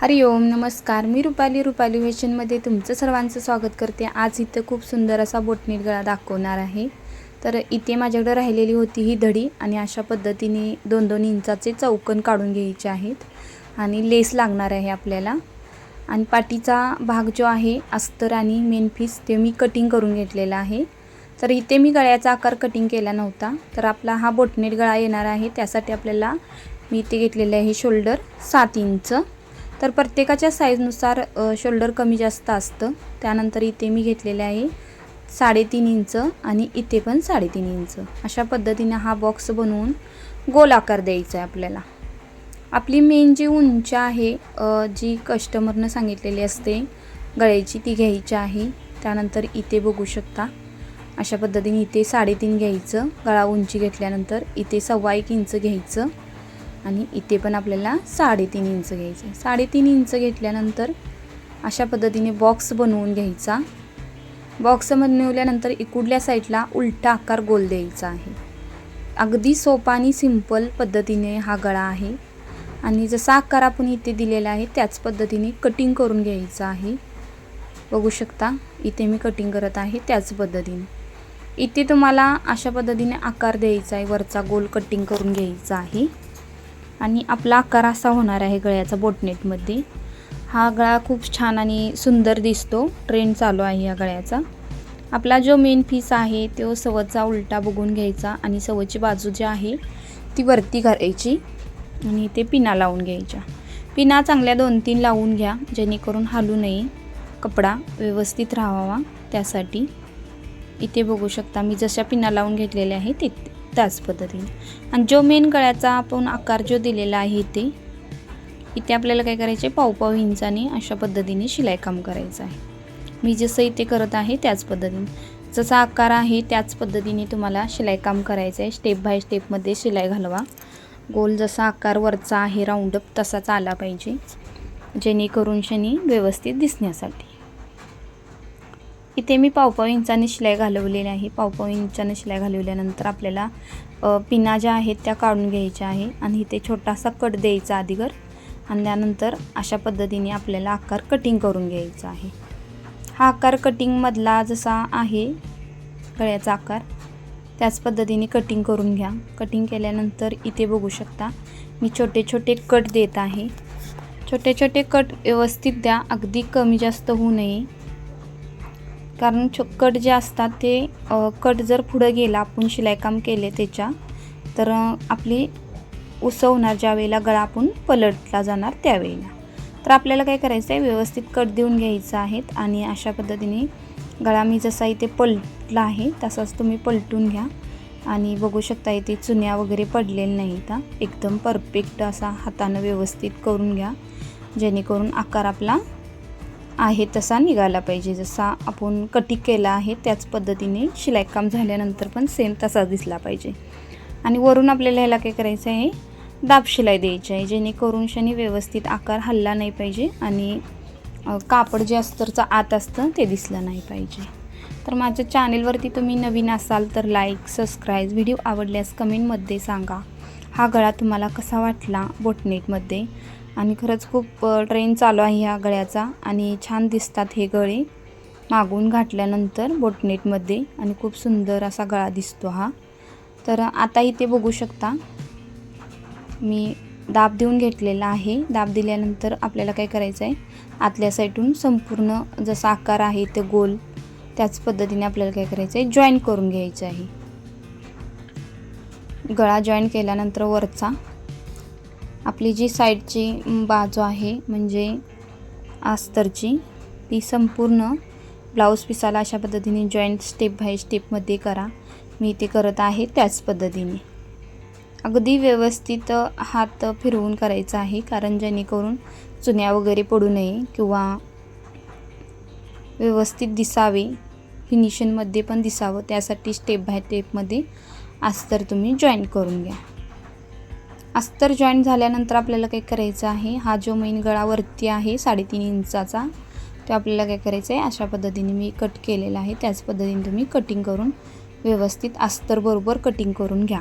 हरि ओम नमस्कार. मी रुपाली रुपाली फॅशनमध्ये तुमचं सर्वांचं स्वागत करते. आज इथं खूप सुंदर असा बोटनेट गळा दाखवणार आहे. तर इथे माझ्याकडे राहिलेली होती ही धडी आणि अशा पद्धतीने दोन दोन इंचाचे चौकन काढून घ्यायचे आहेत आणि लेस लागणार आहे आपल्याला. आणि पाठीचा भाग जो आहे अस्तर आणि मेन पीस ते मी कटिंग करून घेतलेला आहे. तर इथे मी गळ्याचा आकार कटिंग केला नव्हता. तर आपला हा बोटनेट गळा येणार आहे. त्यासाठी आपल्याला मी इथे घेतलेलं आहे शोल्डर सात इंच. तर प्रत्येकाच्या साईजनुसार शोल्डर कमी जास्त असतं. त्यानंतर इथे मी घेतलेले आहे साडेतीन इंच आणि इथे पण साडेतीन इंच. अशा पद्धतीने हा बॉक्स बनवून गोल आकार द्यायचा आहे आपल्याला. आपली मेन जी उंची आहे जी कस्टमरनं सांगितलेली असते गळ्याची ती घ्यायची आहे. त्यानंतर इथे बघू शकता अशा पद्धतीने इथे साडेतीन घ्यायचं. गळा उंची घेतल्यानंतर इथे सव्वा एक इंच घ्यायचं. आणि इथे पण आपल्याला साडेतीन इंच घ्यायचं. आहे साडेतीन इंच घेतल्यानंतर अशा पद्धतीने बॉक्स बनवून घ्यायचा. बॉक्स बनवल्यानंतर इकुडल्या साईडला उलटा आकार गोल द्यायचा आहे. अगदी सोपा आणि सिंपल पद्धतीने हा गळा आहे. आणि जसा आकार आपण इथे दिलेला आहे त्याच पद्धतीने कटिंग करून घ्यायचं आहे. बघू शकता इथे मी कटिंग करत आहे त्याच पद्धतीने. इथे तुम्हाला अशा पद्धतीने आकार द्यायचा आहे वरचा गोल कटिंग करून घ्यायचा आहे. आणि आपला आकार असा होणार आहे गळ्याचा बोटनेटमध्ये. हा गळा खूप छान आणि सुंदर दिसतो. ट्रेंड चालू आहे या गळ्याचा. आपला जो मेन पीस आहे तो सवचा उलटा बघून घ्यायचा आणि सवची बाजू जी आहे ती वरती करायची आणि ते पिना लावून घ्यायच्या. पिना चांगल्या दोन तीन लावून घ्या जेणेकरून हालू नये. कपडा व्यवस्थित राहावा त्यासाठी. इथे बघू शकता मी जशा पिना लावून घेतलेल्या आहेत तिथे त्याच पद्धतीने. आणि जो मेन गळ्याचा आपण आकार जो दिलेला आहे इथे इथे आपल्याला काय करायचे पाव पाव इंचाने अशा पद्धतीने शिलाई काम करायचं आहे. मी जसं इथे करत आहे त्याच पद्धतीने. जसा आकार आहे त्याच पद्धतीने तुम्हाला शिलाई काम करायचं आहे स्टेप बाय स्टेपमध्ये शिलाई घालवा. गोल जसा आकार वरचा आहे राऊंडअप तसाच आला पाहिजे. जेणेकरून शनी व्यवस्थित दिसण्यासाठी. इथे मी पावपाव इंचाने शिलाई घालवलेली आहे. पावपाव इंचाने शिलाई घालवल्यानंतर आपल्याला पिना ज्या आहेत त्या काढून घ्यायच्या आहे आणि इथे छोटासा कट द्यायचा आधीगर आणि त्यानंतर अशा पद्धतीने आपल्याला आकार कटिंग करून घ्यायचा आहे. हा आकार कटिंगमधला जसा आहे गळ्याचा आकार त्याच पद्धतीने कटिंग करून घ्या. कटिंग केल्यानंतर इथे बघू शकता मी छोटे छोटे कट देत आहे. छोटे छोटे कट व्यवस्थित द्या. अगदी कमी जास्त होऊ नये. कारण कट जे असतात ते कट जर पुढं गेला आपण शिलाईकाम केले त्याच्या तर आपली उसवणार ज्या वेळेला गळा आपण पलटला जाणार त्यावेळेला. तर आपल्याला काय करायचं आहे व्यवस्थित कट देऊन घ्यायचं आहेत आणि अशा पद्धतीने गळा मी जसा इथे पलटला आहे तसाच तुम्ही पलटून घ्या. आणि बघू शकता इथे चुन्या वगैरे पडलेल्या नाहीत. हा. एकदम परफेक्ट असा हातानं व्यवस्थित करून घ्या. जेणेकरून आकार आपला आहे तसा निघाला पाहिजे. जसा आपण कटिंग केला आहे त्याच पद्धतीने शिलाईकाम झाल्यानंतर पण सेम तसा दिसला पाहिजे. आणि वरून आपल्याला ह्याला काय करायचं आहे? दाब शिलाई द्यायची आहे जेणेकरून शनी व्यवस्थित आकार हल्ला नाही पाहिजे आणि कापड जे अस्तरचं आत असतं ते दिसलं नाही पाहिजे. तर माझ्या चॅनेलवरती तुम्ही नवीन असाल तर लाईक सबस्क्राईब व्हिडिओ आवडल्यास कमेंटमध्ये सांगा. हा गळा तुम्हाला कसा वाटला? बोटनेटमध्ये आणि खरंच खूप ट्रेन चालू आहे ह्या गळ्याचा आणि छान दिसतात हे गळे. मागून घातल्यानंतर बोटनेटमध्ये आणि खूप सुंदर असा गळा दिसतो हा. तर आता इथे बघू शकता मी दाब देऊन घेतलेला आहे. दाब दिल्यानंतर आपल्याला काय करायचं आहे आतल्या साईडून संपूर्ण जसा आकार आहे ते गोल त्याच पद्धतीने आपल्याला काय करायचं आहे जॉईन करून घ्यायचं आहे. गळा जॉईन केल्यानंतर वरचा आपली जी साईडची बाजू आहे म्हणजे आस्तरची ती संपूर्ण ब्लाऊज पिसाला अशा पद्धतीने जॉईंट स्टेप बाय स्टेपमध्ये करा. मी ते करत आहे त्याच पद्धतीने. अगदी व्यवस्थित हात फिरवून करायचा आहे कारण जेणेकरून चुन्या वगैरे पडू नये किंवा व्यवस्थित दिसावे. फिनिशिंगमध्ये पण दिसावं. त्यासाठी स्टेप बाय स्टेपमध्ये अस्तर तुम्ही जॉईन करून घ्या. अस्तर जॉईन झाल्यानंतर आपल्याला काय करायचं आहे? हा जो मेन गळावरती आहे साडेतीन इंचाचा तो आपल्याला काय करायचं आहे? अशा पद्धतीने मी कट केलेला आहे. त्याच पद्धतीने तुम्ही कटिंग करून व्यवस्थित अस्तरबरोबर कटिंग करून घ्या.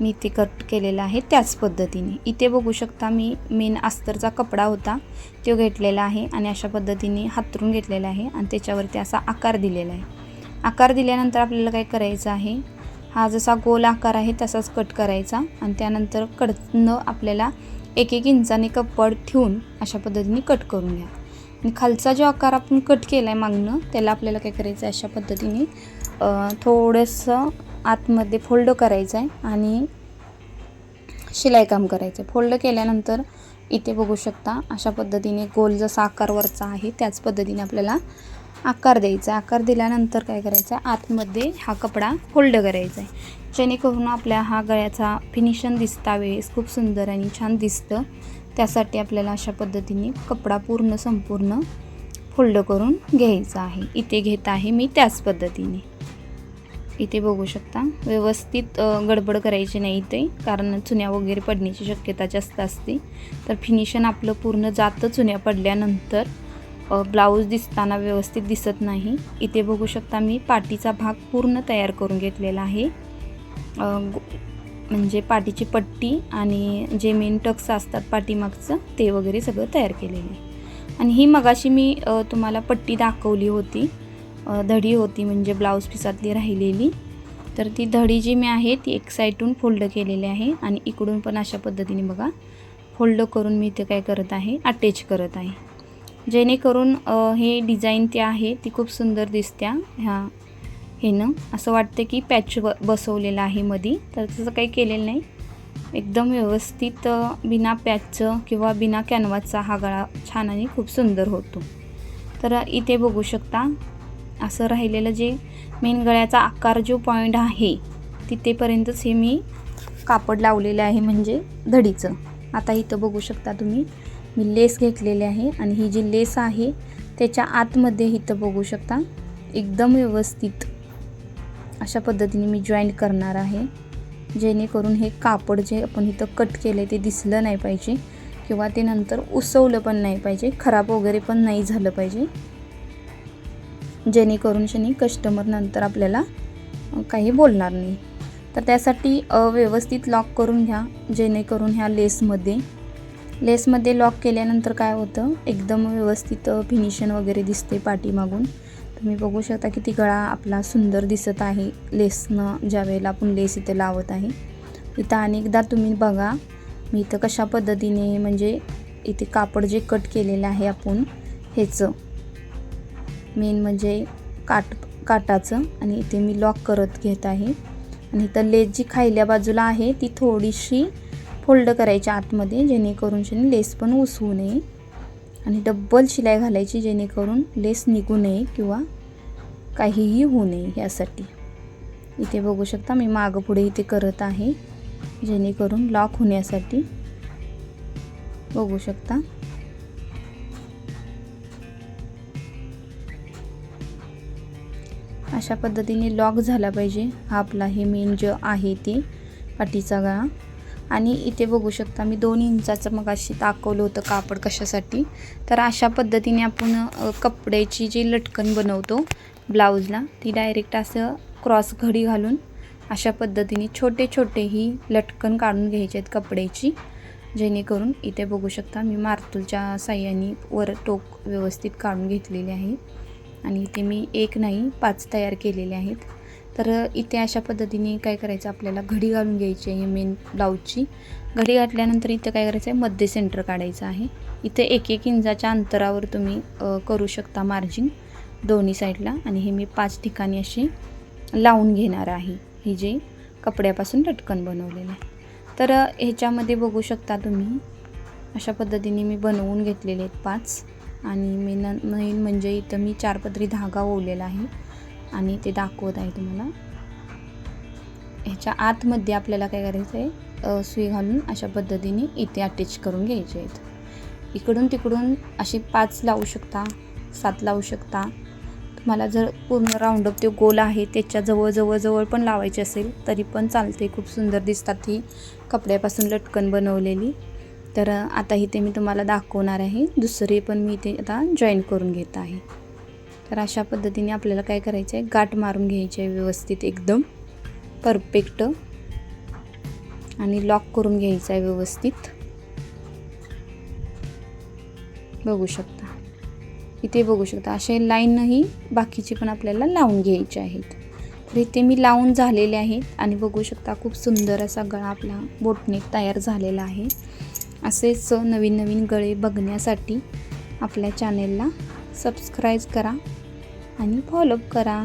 मी ते कट केलेलं आहे त्याच पद्धतीने. इथे बघू शकता मी मेन अस्तरचा कपडा होता तो घेतलेला आहे आणि अशा पद्धतीने हातरून घेतलेला आहे आणि त्याच्यावरती असा आकार दिलेला आहे. आकार दिल्यानंतर आपल्याला काय करायचं आहे? हा जसा गोल आकार आहे तसाच कट करायचा आणि त्यानंतर कडनं आपल्याला एक एक इंचाने कपड ठेवून अशा पद्धतीने कट करून घ्या. आणि खालचा जो आकार आपण कट केला आहे मागणं त्याला आपल्याला काय करायचं आहे अशा पद्धतीने थोडंसं आतमध्ये फोल्ड करायचं आहे आणि शिलाई काम करायचं आहे फोल्ड केल्यानंतर इथे बघू शकता अशा पद्धतीने गोल जसा आकारवरचा आहे त्याच पद्धतीने आपल्याला आकार द्यायचा. आहे आकार दिल्यानंतर काय करायचं? आहे आतमध्ये हा कपडा फोल्ड करायचा आहे. जेणेकरून आपल्या हा गळ्याचा फिनिशन दिसता वेळेस खूप सुंदर आणि छान दिसतं. त्यासाठी आपल्याला अशा पद्धतीने कपडा पूर्ण संपूर्ण फोल्ड करून घ्यायचा आहे. इथे घेत आहे मी त्याच पद्धतीने. इथे बघू शकता व्यवस्थित गडबड करायची नाही इथे कारण चुन्या वगैरे पडण्याची शक्यता जास्त असते. तर फिनिशन आपलं पूर्ण जातं चुन्या पडल्यानंतर ब्लाऊज दिसताना व्यवस्थित दिसत नाही. इथे बघू शकता मी पाटीचा भाग पूर्ण तयार करून घेतलेला आहे. म्हणजे पाठीची पट्टी आणि जे मेन टक्स असतात पाठीमागचं ते वगैरे सगळं तयार केलेलं आहे. आणि ही मगाशी मी तुम्हाला पट्टी दाखवली होती. धडी होती म्हणजे ब्लाऊज पिसातली राहिलेली. तर ती धडी जी मी आहे ती एक साईडून फोल्ड केलेली आहे आणि इकडून पण अशा पद्धतीने बघा फोल्ड करून मी ते काय करत आहे अटॅच करत आहे. जेणेकरून हे डिझाईन ते आहे ती खूप सुंदर दिसत्या ह्या हेनं. असं वाटतं की पॅच ब बसवलेलं आहे मधी. तर तसं काही केलेलं नाही. एकदम व्यवस्थित बिना पॅचचं किंवा बिना कॅनव्हासचा हा गळा छान आणि खूप सुंदर होतो. तर इथे बघू शकता असं राहिलेलं जे मेन गळ्याचा आकार जो पॉईंट आहे तिथेपर्यंतच हे मी कापड लावलेलं आहे म्हणजे धडीचं. आता इथं बघू शकता तुम्ही. मी लेस घेतलेली आहे आणि ही जी लेस आहे त्याच्या आतमध्ये इथं बघू शकता एकदम व्यवस्थित अशा पद्धतीने मी जॉईंट करणार आहे. जेणेकरून हे कापड जे आपण इथं कट केलं आहे ते दिसलं नाही पाहिजे किंवा ते नंतर उसवलं पण नाही पाहिजे खराब वगैरे पण नाही झालं पाहिजे. जेणेकरून शनी कस्टमर नंतर आपल्याला काही बोलणार नाही. तर त्यासाठी व्यवस्थित लॉक करून घ्या जेणेकरून ह्या लेसमध्ये लेसमध्ये लॉक केल्यानंतर काय होतं? एकदम व्यवस्थित फिनिशन वगैरे दिसते पाठीमागून. तुम्ही बघू शकता किती गळा आपला सुंदर दिसत आहे. लेसनं ज्या वेळेला आपण लेस इथे लावत आहे. इथं अनेकदा तुम्ही बघा मी इथं कशा पद्धतीने म्हणजे इथे कापड जे कट केलेलं आहे आपण ह्याचं. मेन म्हणजे काट काटाचं आणि इथे मी लॉक करत घेत आहे. आणि इथं लेस जी खायल्या बाजूला आहे ती थोडीशी फोल्ड करायच्या आतमध्ये जेणेकरून शनी लेस पण उसवू नये आणि डब्बल शिलाई घालायची जेणेकरून लेस निघू नये किंवा काहीही होऊ नये यासाठी. इथे बघू शकता मी मागं पुढे इथे करत आहे जेणेकरून लॉक होण्यासाठी. बघू शकता. अशा पद्धतीने लॉक झाला पाहिजे. हा आपला हे मेन जे आहे ते पाठीचा गळा. आणि इथे बघू शकता मी दोन इंचाचं मग अशी दाखवलं होतं कापड कशासाठी. तर अशा पद्धतीने आपण कपड्याची जी लटकन बनवतो ब्लाऊजला ती डायरेक्ट असं क्रॉस घडी घालून अशा पद्धतीने छोटे छोटे ही लटकन काढून घ्यायचे आहेत कपड्याची. जेणेकरून इथे बघू शकता मी मार्तूलच्या साह्याने वर टोक व्यवस्थित काढून घेतलेले आहे. आणि इथे मी एक नाही पाच तयार केलेले आहेत. तर इथे अशा पद्धतीने काय करायचं आपल्याला घडी घालून घ्यायची आहे मेन ब्लाऊजची घडी घातल्यानंतर इथं काय करायचं आहे मध्य सेंटर काढायचं आहे. इथे एक एक इंचाच्या अंतरावर तुम्ही करू शकता मार्जिन दोन्ही साईडला आणि हे मी पाच ठिकाणी असे लावून घेणार आहे. ही जे कपड्यापासून लटकन बनवलेलं आहे. तर ह्याच्यामध्ये बघू शकता तुम्ही अशा पद्धतीने मी बनवून घेतलेले आहेत पाच. आणि मेन मेन म्हणजे इथं मी चार पदरी धागा ओवलेला आहे. आणि ते दाखवत आहे तुम्हाला. ह्याच्या आतमध्ये आपल्याला काय करायचं आहे सुई घालून अशा पद्धतीने इथे अटॅच करून घ्यायचे आहेत. इकडून तिकडून असे पाच लावू शकता सात लावू शकता. तुम्हाला जर पूर्ण राऊंडअप ते गोल आहे त्याच्याजवळ जवळ जवळ पण लावायचे असेल तरी पण चालते खूप सुंदर दिसतात ही कपड्यापासून लटकन बनवलेली. तर आता इथे मी तुम्हाला दाखवणार आहे. दुसरे पण मी इथे आता जॉईन करून घेत आहे. तर अशा पद्धतीने आपल्याला काय करायचं आहे गाठ मारून घ्यायची आहे व्यवस्थित एकदम. परफेक्ट आणि लॉक करून घ्यायचं आहे व्यवस्थित. बघू शकता. इथे बघू शकता. असे लाईनही बाकीची पण आपल्याला लावून घ्यायचे आहेत. तर इथे मी लावून झालेले आहेत आणि बघू शकता खूप सुंदर असा गळा आपला बोटनेक तयार झालेला आहे. असेच नवीन नवीन गळे बघण्यासाठी आपल्या चॅनेलला सबस्क्राईब करा आणि फॉलोअप करा.